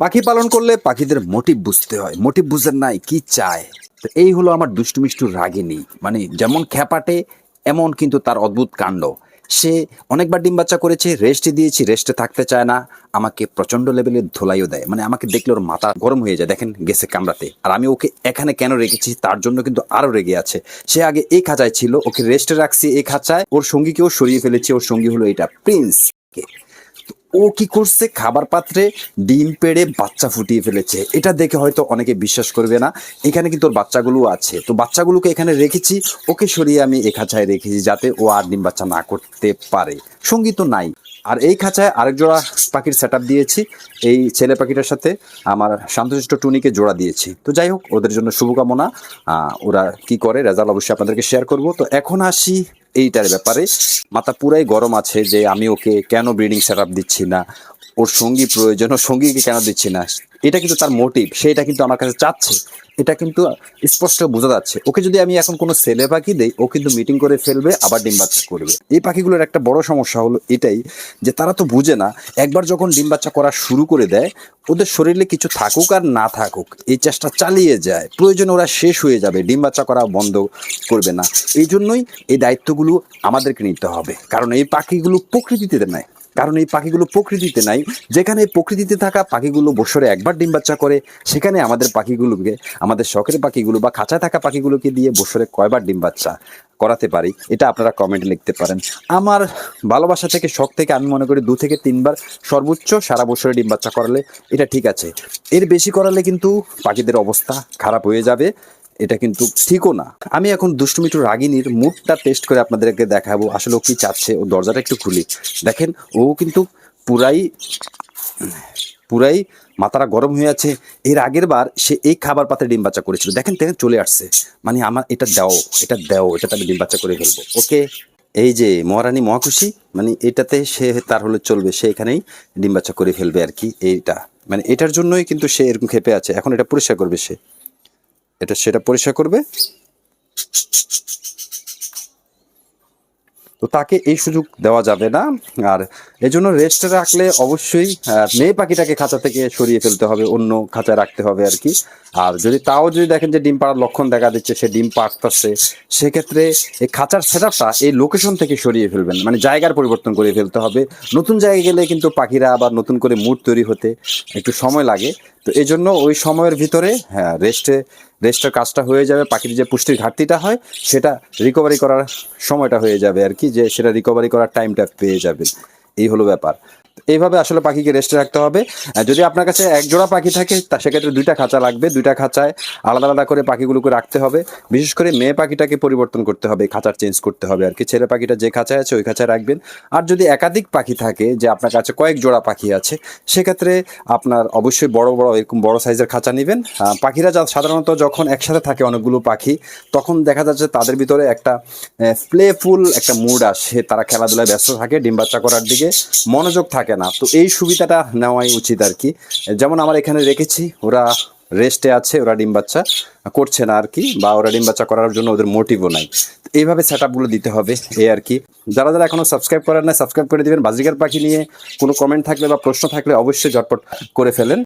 পাখি পালন করলে পাখিদের মোটিভ বুঝতে হয়। মোটিভ বুঝেন নাই, কি চায়? তো এই হলো আমার দুষ্টু মিষ্টু রাগিনী। মানে যেমন খ্যাপাটে, এমন কিন্তু তার অদ্ভুত কাণ্ড। সে অনেকবার ডিম বাচ্চা করেছে, রেস্টে দিয়েছি, রেস্টে থাকতে চায় না। আমাকে প্রচণ্ড লেভেলের ধোলাইও দেয়। মানে আমাকে দেখলে ওর মাথা গরম হয়ে যায়, দেখেন গেছে কামড়াতে। আর আমি ওকে এখানে কেন রেখেছি? তার জন্য কিন্তু আরও রেগে আছে। সে আগে এই খাঁচায় ছিল, ওকে রেস্টে রাখছি এই খাঁচায়। ওর সঙ্গীকেও সরিয়ে ফেলেছি, ওর সঙ্গী হলো এটা, প্রিন্স। ও কি করছে? খাবার পাত্রে ডিম পেড়ে বাচ্চা ফুটিয়ে ফেলেছে। এটা দেখে হয়তো অনেকে বিশ্বাস করবে না। এখানে কিন্তু ওর বাচ্চাগুলো আছে। তো বাচ্চাগুলোকে এখানে রেখেছি। ওকে সরিয়ে আমি এ খাঁচায় রেখেছি যাতে ও আর ডিম বাচ্চা না করতে পারে। সঙ্গী তো নাই। আর এই খাঁচায় আরেক জোড়া পাখির সেট দিয়েছি। এই ছেলে পাখিটার সাথে আমার শান্তশিষ্ট টুনিকে জোড়া দিয়েছি। তো যাই হোক, ওদের জন্য শুভকামনা। ওরা কি করে? রেজাল্ট অবশ্যই আপনাদেরকে শেয়ার করব। তো এখন আসি এইটার ব্যাপারে মাথা পুরাই গরম আছে যে আমি ওকে কেন ব্রিডিং সেট দিচ্ছি না? ওর সঙ্গী প্রয়োজন, ও সঙ্গীকে কেন দিচ্ছি না? এটা কিন্তু তার মোটিভ সেটা কিন্তু আমার কাছে চাচ্ছে। এটা কিন্তু স্পষ্ট বোঝা যাচ্ছে। ওকে যদি আমি এখন কোনো ছেলে পাখি দেই, ও কিন্তু মিটিং করে ফেলবে, আবার ডিম বাচ্চা করবে। এই পাখিগুলোর একটা বড় সমস্যা হলো এটাই যে তারা তো বুঝে না, একবার যখন ডিম বাচ্চা করা শুরু করে দেয়, ওদের শরীরে কিছু থাকুক আর না থাকুক, এই চেষ্টা চালিয়ে যায়। প্রয়োজন ওরা শেষ হয়ে যাবে, ডিম বাচ্চা করা বন্ধ করবে না। এই জন্যই এই দায়িত্বগুলো আমাদেরকে নিতে হবে। কারণ এই পাখিগুলো প্রকৃতিতে নেয়। কারণ এই পাখিগুলো প্রকৃতিতে নাই। যেখানে প্রকৃতিতে থাকা পাখিগুলো বছরে একবার ডিম বাচ্চা করে, সেখানে আমাদের পাখিগুলোকে, আমাদের শখের পাখিগুলো বা খাঁচায় থাকা পাখিগুলোকে দিয়ে বছরে কয়বার ডিম বাচ্চা করাতে পারি, এটা আপনারা কমেন্টে লিখতে পারেন। আমার ভালোবাসা থেকে শখ থেকে আমি মনে করি দু থেকে তিনবার সর্বোচ্চ সারা বছরে ডিম বাচ্চা করালে এটা ঠিক আছে। এর বেশি করালে কিন্তু পাখিদের অবস্থা খারাপ হয়ে যাবে। এটা কিন্তু ঠিকও না। আমি এখন দুষ্টুমিটু রাগিনীর মুডটা টেস্ট করে আপনাদেরকে দেখাবো, আসলে ও কি চাচ্ছে? ও দরজাটা একটু খুলি। দেখেন, ও কিন্তু পুরাই পুরাই মাথাটা গরম হয়ে আছে। এর আগের বার সে এই খাবার পাতে ডিম বাচ্চা করেছিল। দেখেন দেখেন চলে আসছে। মানে আমার এটা দাও এটা দাও, এটাতে আমি ডিম বাচ্চা করে ফেলব। ওকে, এই যে মহারানী মহাখুশি মানে এটাতে সে তার হলে চলবে, সে এখানেই ডিম বাচ্চা করে ফেলবে আর কি, এইটা। মানে এটার জন্যই কিন্তু সে এরকম খেপে আছে। এখন এটা পরিষ্কার করবে সে। এটা সেটা পরিষ্কার করবে। তো তাকে এই সুযোগ দেওয়া যাবে না। আর এজন্য রেস্টে রাখলে অবশ্যই মেয়ে পাখিটাকে খাঁচা থেকে সরিয়ে ফেলতে হবে, অন্য খাঁচায় রাখতে হবে আর কি। আর যদি তাও যদি দেখেন যে ডিম পাড়ার লক্ষণ দেখা দিচ্ছে, সে ডিম পাড়তেছে, সেক্ষেত্রে এই খাঁচার সেটআপটা এই লোকেশন থেকে সরিয়ে ফেলবেন। মানে জায়গার পরিবর্তন করে ফেলতে হবে। নতুন জায়গায় গেলে কিন্তু পাখিরা আবার নতুন করে মুড তৈরি হতে একটু সময় লাগে। তো এই জন্য ওই সময়ের ভিতরে হ্যাঁ রেস্টে রেস্টের কাজটা হয়ে যাবে, পাখির যে পুষ্টির ঘাটতিটা হয়, সেটা রিকভারি করার সময়টা হয়ে যাবে আর কি, যে সেটা রিকভারি করার টাইমটা পেয়ে যাবে। এই হলো ব্যাপার। এইভাবে আসলে পাখিকে রেস্টে রাখতে হবে। যদি আপনার কাছে এক জোড়া পাখি থাকে, তা সেক্ষেত্রে দুইটা খাঁচা লাগবে। দুইটা খাঁচায় আলাদা আলাদা করে পাখিগুলোকে রাখতে হবে। বিশেষ করে মেয়ে পাখিটাকে পরিবর্তন করতে হবে, খাঁচার চেঞ্জ করতে হবে আর কি ছেলে পাখিটা যে খাঁচায় আছে, ওই খাঁচায় রাখবেন। আর যদি একাধিক পাখি থাকে, যে আপনার কাছে কয়েক জোড়া পাখি আছে, সেক্ষেত্রে আপনার অবশ্যই বড় বড়, এরকম বড় সাইজের খাঁচা নেবেন। পাখিরা যা, সাধারণত যখন একসাথে থাকে অনেকগুলো পাখি, তখন দেখা যাচ্ছে তাদের ভিতরে একটা প্লেফুল একটা মুড আসে। তারা খেলাধুলায় ব্যস্ত থাকে, ডিম বাচ্চা করার দিকে মনোযোগ থাকে না। তো এই সুবিধাটা নেওয়াই উচিত আর কি। যেমন আমার এখানে রেখেছি ওরা রেস্টে আছে, ওরা ডিম বাচ্চা করছে না আর কি, বা ওরা ডিম বাচ্চা করার জন্য ওদের মোটিভও নাই। এইভাবে সেট আপগুলো দিতে হবে, এই আর কি। যারা যারা এখনও সাবস্ক্রাইব করেন না সাবস্ক্রাইব করে দেবেন। বাজিকার পাখি নিয়ে কোনো কমেন্ট থাকলে বা প্রশ্ন থাকলে অবশ্যই ঝটপট করে ফেলেন।